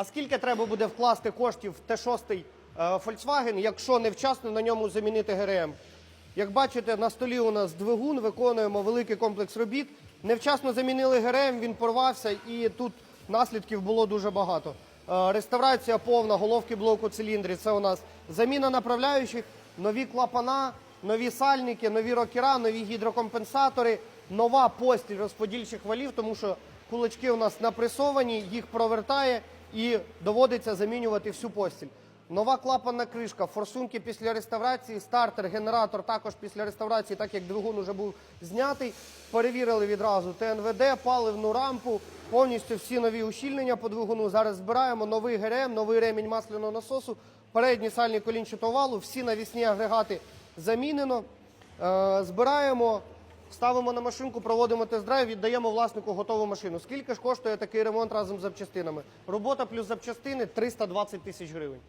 а скільки треба буде вкласти коштів в Т6 е, Volkswagen, якщо невчасно на ньому замінити ГРМ? Як бачите, на столі у нас двигун, виконуємо великий комплекс робіт. Невчасно замінили ГРМ, він порвався, і тут наслідків було дуже багато. Е, Реставрація повна, головки блоку циліндрів. Це у нас заміна направляючих, нові клапана, нові сальники, нові рокера, нові гідрокомпенсатори, нова постіль розподільчих валів, тому що кулачки у нас напресовані, їх провертає і доводиться замінювати всю постіль. Нова клапанна кришка, форсунки після реставрації, стартер, генератор також після реставрації, так як двигун вже був знятий. Перевірили відразу ТНВД, паливну рампу, повністю всі нові ущільнення по двигуну. Зараз збираємо новий ГРМ, новий ремінь масляного насосу, передні сальні колінчатого валу, всі навісні агрегати замінено. Е, збираємо, ставимо на машинку, проводимо тест-драйв, віддаємо власнику готову машину. Скільки ж коштує такий ремонт разом з запчастинами? Робота плюс запчастини 320 тисяч гривень.